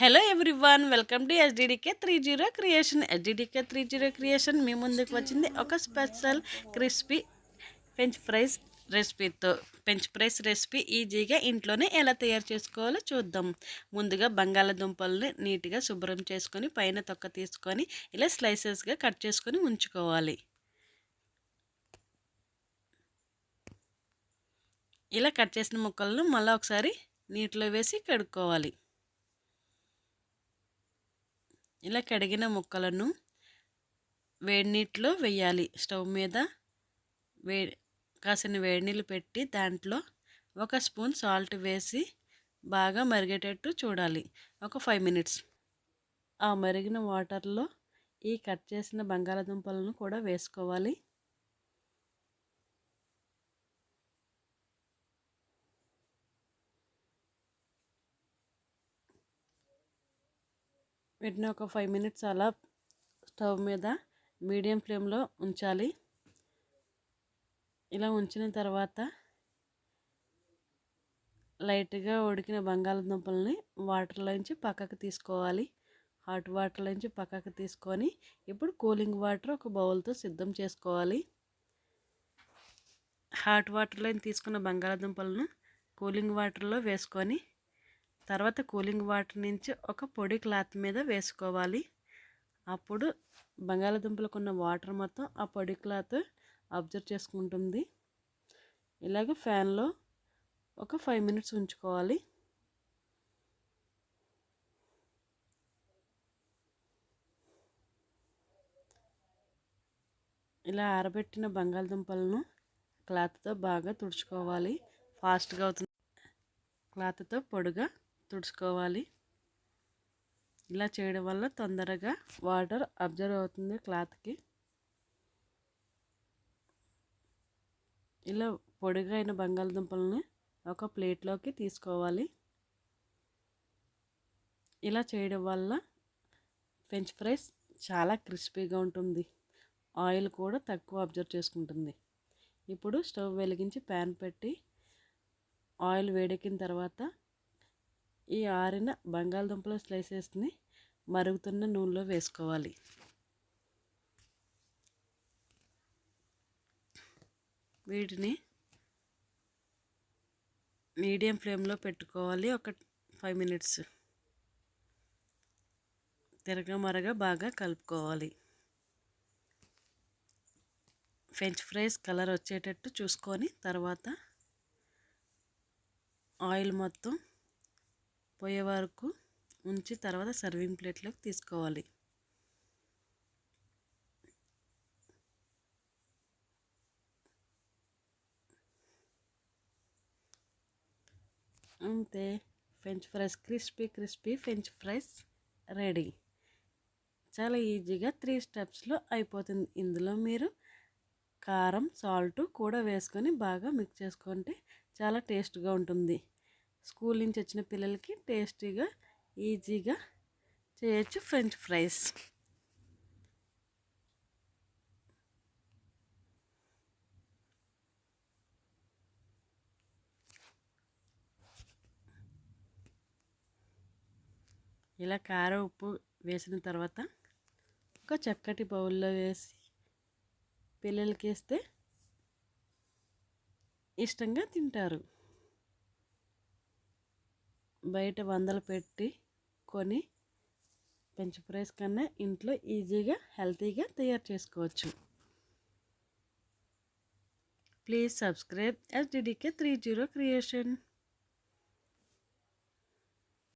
Hello everyone welcome to SDDK three zero creation SDDK three zero creation మీ ముందుకు వచ్చింది ఒక special crispy French fries రెసిపీతో ఫెంచ్ fries recipe ఈజీగా ఇంట్లోనే ఎలా తయారు చేసుకోవాలో చూద్దాం. ముందుగా బంగాళాదుంపల్ని నీట్గా శుభ్రం చేసుకొని పైన తొక్క తీసుకొని ఇలా స్లైసెస్గా కట్ చేసుకొని ఉంచుకోవాలి. ఇలా కట్ చేసిన ముక్కలను మళ్ళీ ఒకసారి నీటిలో వేసి కడుక్కోవాలి. ఇలా కడిగిన ముక్కలను వేడి నీటిలో వేయాలి. స్టవ్ మీద వే కాసిన వేడి నీళ్ళు పెట్టి దాంట్లో ఒక స్పూన్ సాల్ట్ వేసి బాగా మరిగేటట్టు చూడాలి. ఒక ఫైవ్ మినిట్స్. ఆ మరిగిన వాటర్లో ఈ కట్ చేసిన బంగాళాదుంపలను కూడా వేసుకోవాలి. వీటిని ఒక ఫైవ్ మినిట్స్ అలా స్టవ్ మీద మీడియం ఫ్లేమ్లో ఉంచాలి. ఇలా ఉంచిన తర్వాత లైట్గా ఉడికిన బంగాళదుంపల్ని వాటర్లోంచి పక్కకు తీసుకోవాలి. హాట్ వాటర్లోంచి పక్కకు తీసుకొని ఇప్పుడు కూలింగ్ వాటర్ ఒక బౌల్తో సిద్ధం చేసుకోవాలి. హాట్ వాటర్లో తీసుకున్న బంగాళదుంపలను కూలింగ్ వాటర్లో వేసుకొని తర్వాత కూలింగ్ వాటర్ నుంచి ఒక పొడి క్లాత్ మీద వేసుకోవాలి. అప్పుడు బంగాళాదుంపలకు ఉన్న వాటర్ మొత్తం ఆ పొడి క్లాత్ అబ్జర్వ్ చేసుకుంటుంది. ఇలాగ ఫ్యాన్లో ఒక ఫైవ్ మినిట్స్ ఉంచుకోవాలి. ఇలా ఆరబెట్టిన బంగాళదుంపలను క్లాత్తో బాగా తుడుచుకోవాలి. ఫాస్ట్గా అవుతుంది క్లాత్తో పొడిగా తుడుచుకోవాలి. ఇలా చేయడం వల్ల తొందరగా వాటర్ అబ్జర్వ్ అవుతుంది క్లాత్కి. ఇలా పొడిగా అయిన బంగాళదుంపలని ఒక ప్లేట్లోకి తీసుకోవాలి. ఇలా చేయడం వల్ల ఫ్రెంచ్ ఫ్రైస్ చాలా క్రిస్పీగా ఉంటుంది. ఆయిల్ కూడా తక్కువ అబ్జర్వ్ చేసుకుంటుంది. ఇప్పుడు స్టవ్ వెలిగించి ప్యాన్ పెట్టి ఆయిల్ వేడెక్కిన తర్వాత ఈ ఆరిన బంగాళదుంపల స్లైసెస్ని మరుగుతున్న నూనెలో వేసుకోవాలి. వీటిని మీడియం ఫ్లేమ్లో పెట్టుకోవాలి. ఒక ఫైవ్ మినిట్స్. తిరగమరగ బాగా కలుపుకోవాలి. ఫ్రెంచ్ ఫ్రైస్ కలర్ వచ్చేటట్టు చూసుకొని తర్వాత ఆయిల్ మొత్తం పోయే వరకు ఉంచి తర్వాత సర్వింగ్ ప్లేట్లోకి తీసుకోవాలి. అంతే. French fries crispy crispy French fries ready చాలా ఈజీగా త్రీ స్టెప్స్లో అయిపోతుంది. ఇందులో మీరు కారం సాల్ట్ కూడా వేసుకొని బాగా మిక్స్ చేసుకుంటే చాలా టేస్ట్గా ఉంటుంది. స్కూల్ నుంచి వచ్చిన పిల్లలకి టేస్టీగా ఈజీగా చేయొచ్చు ఫ్రెంచ్ ఫ్రైస్. ఇలా కారం ఉప్పు వేసిన తర్వాత ఒక చక్కటి బౌల్లో వేసి పిల్లలకి వేస్తే ఇష్టంగా తింటారు. బయట వందలు పెట్టి కొని పెంచు ప్రైస్ కన్నా ఇంట్లో ఈజీగా హెల్తీగా తయారు చేసుకోవచ్చు. Please subscribe SDDK three zero creation.